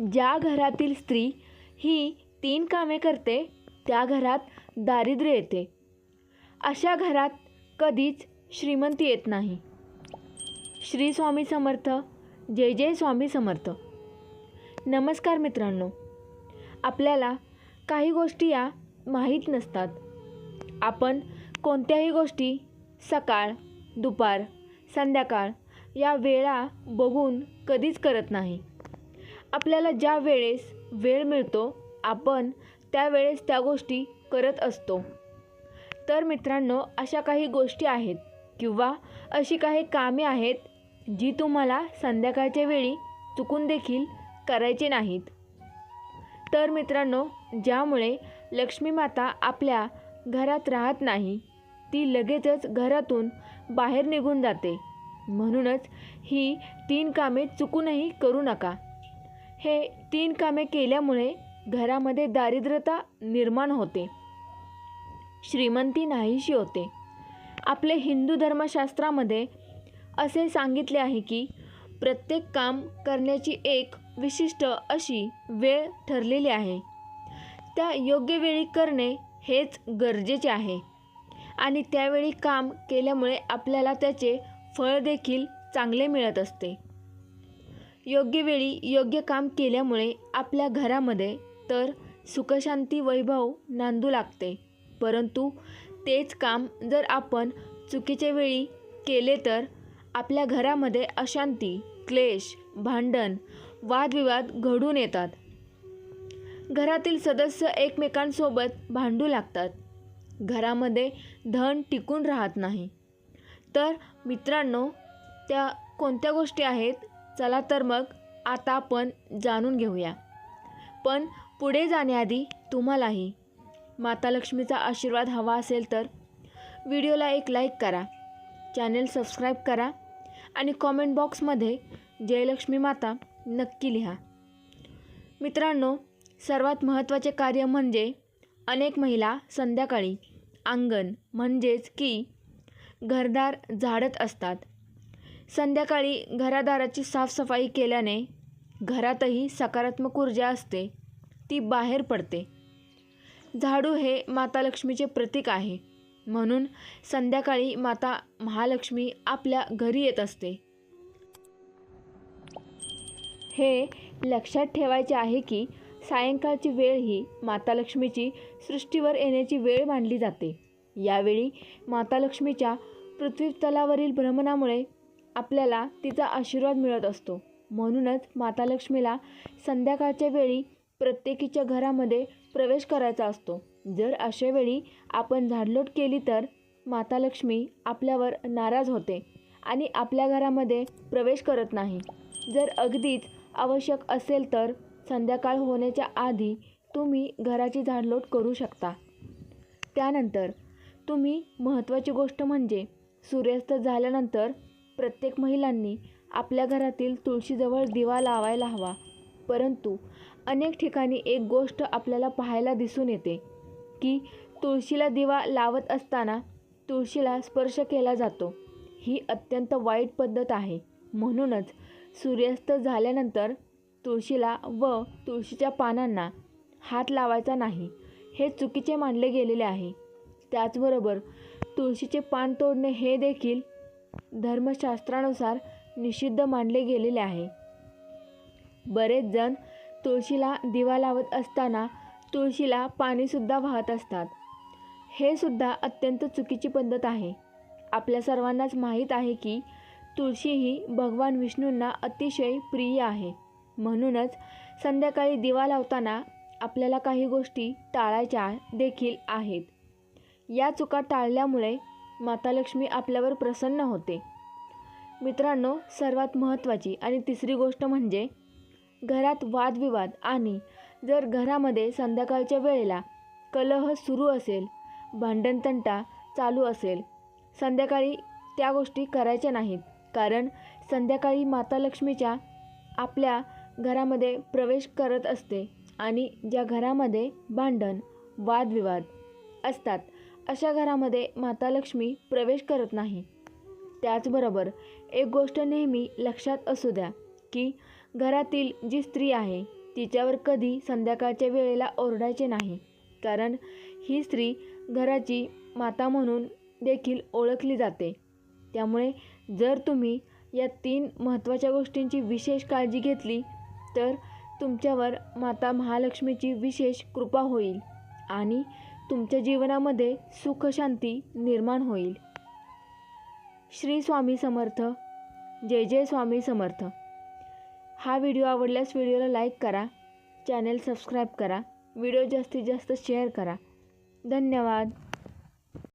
ज्या घरातील स्त्री ही तीन कामे करते त्या घरात दारिद्र्य येते. अशा घरात कधीच श्रीमंती येत नाही. श्री स्वामी समर्थ जय जय स्वामी समर्थ. नमस्कार मित्रांनो. आपल्याला काही गोष्टी या माहीत नसतात. आपण कोणत्याही गोष्टी सकाळ दुपार संध्याकाळ या वेळा बघून कधीच करत नाही. आपल्याला ज्या वेळेस वेळ मिळतो आपण त्यावेळेस त्या गोष्टी करत असतो. तर मित्रांनो अशा काही गोष्टी आहेत किंवा अशी काही कामे आहेत जी तुम्हाला संध्याकाळच्या वेळी चुकून देखील करायचे नाहीत. तर मित्रांनो ज्यामुळे लक्ष्मी माता आपल्या घरात राहत नाही ती लगेचच घरातून बाहेर निघून जाते. म्हणूनच ही तीन कामे चुकूनही करू नका. हे तीन कामे केल्यामुळे घरामध्ये दारिद्र्यता निर्माण होते. श्रीमंती नाहीशी होते. आपले हिंदू धर्मशास्त्रामध्ये असे सांगितले आहे की प्रत्येक काम करण्याची एक विशिष्ट अशी वेळ ठरलेली आहे. त्या योग्य वेळी करणे हेच गरजेचे आहे. आणि त्यावेळी काम केल्यामुळे आपल्याला त्याचे फळ देखील चांगले मिळत असते. योग्य वेळी योग्य काम केल्यामुळे आपल्या घरामध्ये तर सुखशांती वैभव नांदू लागते. परंतु तेच काम जर आपण चुकीच्या वेळी केले तर आपल्या घरामध्ये अशांती क्लेश भांडण वादविवाद घडून येतात. घरातील सदस्य एकमेकांसोबत भांडू लागतात. घरामध्ये धन टिकून राहत नाही. तर मित्रांनो त्या कोणत्या गोष्टी आहेत चला तर मग आता आपण जाणून घेऊया. पण पुढे जाण्याआधी तुम्हालाही माता लक्ष्मीचा आशीर्वाद हवा असेल तर व्हिडिओला एक लाईक करा चॅनेल सबस्क्राईब करा आणि कॉमेंट बॉक्समध्ये जयलक्ष्मी माता नक्की लिहा. मित्रांनो सर्वात महत्त्वाचे कार्य म्हणजे अनेक महिला संध्याकाळी अंगण म्हणजेच की घरदार झाडत असतात. संध्याकाळी घरादाराची साफसफाई केल्याने घरातही सकारात्मक ऊर्जा असते. ती बाहेर पडते. झाडू हे माता लक्ष्मीचे प्रतीक आहे. म्हणून संध्याकाळी माता महालक्ष्मी आपल्या घरी येत असते. हे लक्षात ठेवायचे आहे की सायंकाळची वेळ ही माता लक्ष्मीची सृष्टीवर येण्याची वेळ मानली जाते. यावेळी माता लक्ष्मीच्या पृथ्वीतलावरील भ्रमणामुळे आपल्याला तिचा आशीर्वाद मिळत असतो. म्हणूनच माता लक्ष्मीला संध्याकाळच्या वेळी प्रत्येकीच्या घरामध्ये प्रवेश करायचा असतो. जर अशा वेळी आपण झाडलोट केली तर माता लक्ष्मी आपल्यावर नाराज होते आणि आपल्या घरामध्ये प्रवेश करत नाही. जर अगदीच आवश्यक असेल तर संध्याकाळ होण्याच्या आधी तुम्ही घराची झाडलोट करू शकता. त्यानंतर तुम्ही महत्त्वाची गोष्ट म्हणजे सूर्यास्त झाल्यानंतर प्रत्येक महिलांनी आपल्या घरातील तुळशीजवळ दिवा लावायला हवा. परंतु अनेक ठिकाणी एक गोष्ट आपल्याला पाहायला दिसून येते की तुळशीला दिवा लावत असताना तुळशीला स्पर्श केला जातो. ही अत्यंत वाईट पद्धत आहे. म्हणूनच सूर्यास्त झाल्यानंतर तुळशीला व तुळशीच्या पानांना हात लावायचा नाही हे चुकीचे मानले गेलेले आहे. त्याचबरोबर तुळशीचे पान तोडणे हे देखील धर्मशास्त्रानुसार निषिद्ध मानले गेलेले आहे. बरेच जण तुळशीला दिवा लावत असताना तुळशीला पाणीसुद्धा वाहत असतात. हे सुद्धा अत्यंत चुकीची पद्धत आहे. आपल्या सर्वांनाच माहीत आहे की तुळशी ही भगवान विष्णूंना अतिशय प्रिय आहे. म्हणूनच संध्याकाळी दिवा लावताना आपल्याला काही गोष्टी टाळायच्या देखील आहेत. या चुका टाळल्यामुळे माता लक्ष्मी आपल्यावर प्रसन्न होते. मित्रांनो सर्वात महत्त्वाची आणि तिसरी गोष्ट म्हणजे घरात वादविवाद आणि जर घरामध्ये संध्याकाळच्या वेळेला कलह सुरू असेल भांडणतंटा चालू असेल संध्याकाळी त्या गोष्टी करायच्या नाहीत. कारण संध्याकाळी माता लक्ष्मीच्या आपल्या घरामध्ये प्रवेश करत असते आणि ज्या घरामध्ये भांडण वादविवाद असतात अशा घरामध्ये माता लक्ष्मी प्रवेश करत नाही. त्याचबरोबर एक गोष्ट नेहमी लक्षात असू द्या की घरातील जी स्त्री आहे तिच्यावर कधी संध्याकाळच्या वेळेला ओरडायचे नाही. कारण ही स्त्री घराची माता म्हणून देखील ओळखली जाते. त्यामुळे जर तुम्ही या तीन महत्त्वाच्या गोष्टींची विशेष काळजी घेतली तर तुमच्यावर माता महालक्ष्मीची विशेष कृपा होईल. आणि तुमच्या जीवनामध्ये सुखशांती निर्माण होईल. श्री स्वामी समर्थ. जय जय स्वामी समर्थ. हा व्हिडिओ आवडल्यास व्हिडिओला लाईक करा चॅनेल सबस्क्राईब करा व्हिडिओ जास्तीत जास्त शेअर करा. धन्यवाद.